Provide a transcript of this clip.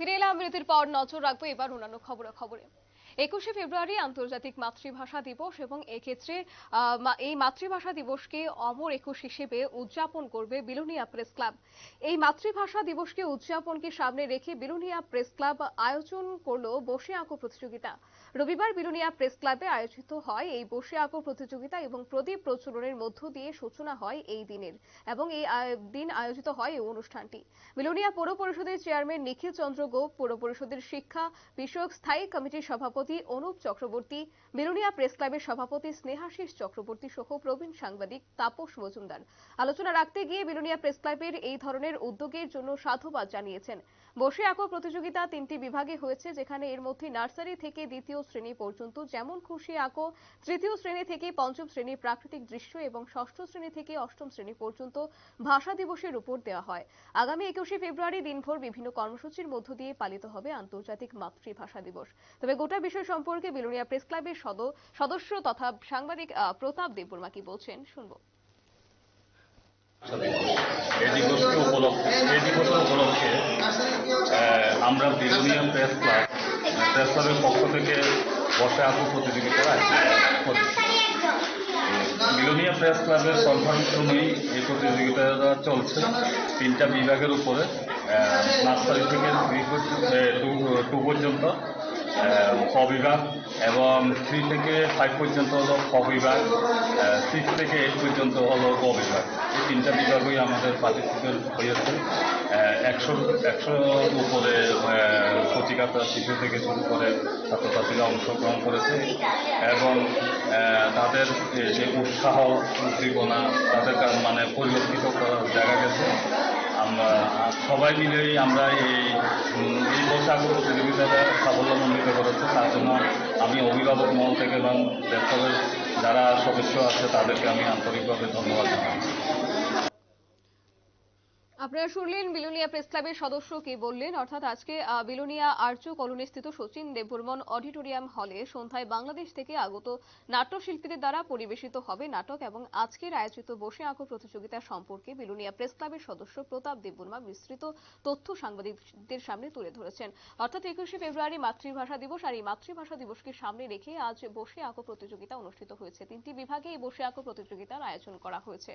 ফিরে এলাম বিরতির পর নজর রাখব এবার অন্যান্য খবর খবরে একুশে ফেব্রুয়ারি আন্তর্জাতিক মাতৃভাষা দিবস এবং এক্ষেত্রে এই মাতৃভাষা দিবসকে অমর একুশ হিসেবে উদযাপন করবে বিলোনিয়া প্রেস ক্লাব। এই মাতৃভাষা দিবসকে উদযাপনকে সামনে রেখে বিলোনিয়া প্রেস ক্লাব আয়োজন করল বসে আঁকো প্রতিযোগিতা। রবিবার বিলোনিয়া প্রেস ক্লাবে আয়োজিত হয় এই বসে আঁকো প্রতিযোগিতা এবং প্রদীপ প্রচলনের মধ্য দিয়ে সূচনা হয় এই দিনের এবং এই দিন আয়োজিত হয় এই অনুষ্ঠানটি। বিলোনিয়া পৌর পরিষদের চেয়ারম্যান নিখিল চন্দ্র গোপ, পৌর পরিষদের শিক্ষা বিষয়ক স্থায়ী কমিটির সভাপতি অনুপ চক্রবর্তী বিলোনিয়া প্রেস ক্লাবের সভাপতি স্নেহাশিস চক্রবর্তী সহ প্রবীণ সাংবাদিক তাপস মজুমদার। আলোচনা রাখতে গিয়ে বিলোনিয়া প্রেস ক্লাবের এই ধরনের উদ্যোগের জন্য সাধুবাদ জানিয়েছেন। বসে আঁকো প্রতিযোগিতা তিনটি বিভাগে হয়েছে, যেখানে এর মধ্যে নার্সারি থেকে দ্বিতীয় শ্রেণি পর্যন্ত যেমন খুশি আঁকো, তৃতীয় শ্রেণি থেকে পঞ্চম শ্রেণি প্রাকৃতিক দৃশ্য এবং ষষ্ঠ শ্রেণি থেকে অষ্টম শ্রেণি পর্যন্ত ভাষা দিবসের উপর দেওয়া হয়। আগামী একুশে ফেব্রুয়ারি দিনভর বিভিন্ন কর্মসূচির মধ্য দিয়ে পালিত হবে আন্তর্জাতিক মাতৃভাষা দিবস। তবে গোটা বিষয় সম্পর্কে বিলোনিয়া প্রেস ক্লাবের সদস্য তথা সাংবাদিক প্রতাপ দেববর্মা কি বলছেন শুনব। এই আমরা বিলোনিয়া প্রেস ক্লাব, প্রেস ক্লাবের পক্ষ থেকে বসে আঁকো প্রতিযোগিতার আয়োজন বিলোনিয়া প্রেস ক্লাবের কনফারেন্সক্রমেই এই প্রতিযোগিতাটা চলছে তিনটা বিভাগের উপরে নার্সারি থেকে টু পর্যন্ত। বিভাগ এবং থ্রি থেকে ফাইভ পর্যন্ত হলো খ বিভাগ সিক্স থেকে এইট পর্যন্ত হলো ক বিভাগ। এই তিনটা বিভাগই আমাদের পার্টিসিপেট হয়েছে। একশো একশোর উপরে কচিকাতা শিশু থেকে শুরু করে ছাত্রছাত্রীরা অংশগ্রহণ করেছে এবং তাদের যে- উৎসাহ, উদ্দীপনা, তাদের মানে পরিলক্ষিত করা দেখা গেছে। আমরা সবাই মিলেই আমরা এই পোশাক প্রতিযোগিতাটা সাফল্যমণ্ডিত করেছে, তার জন্য আমি অভিভাবক মহল থেকে এবং প্রেক্ষকের যারা সদস্য আছে, তাদেরকে আমি আন্তরিকভাবে ধন্যবাদ জানাই। আপনারা শুনলেন বিলোনিয়া প্রেস ক্লাবের সদস্য কি বললেন? অর্থাৎ আজকে বিলোনিয়া আর্য কলোনি স্থিত সচিন দেববর্মন অডিটোরিয়াম হলে সন্ধ্যায় বাংলাদেশ থেকে আগত নাট্যশিল্পীদের দ্বারা পরিবেশিত হবে নাটক এবং আজকের আয়োজিত বসে আঁকো প্রতিযোগিতা সম্পর্কে বিলোনিয়া প্রেস ক্লাবের সদস্য প্রতাপ দেববর্মা বিস্তৃত তথ্য সাংবাদিকদের সামনে তুলে ধরেছেন। অর্থাৎ একুশে ফেব্রুয়ারি মাতৃভাষা দিবস আর এই মাতৃভাষা দিবসকে সামনে রেখে আজ বসে আঁকো প্রতিযোগিতা অনুষ্ঠিত হয়েছে। তিনটি বিভাগে এই বসে আঁকো প্রতিযোগিতার আয়োজন করা হয়েছে।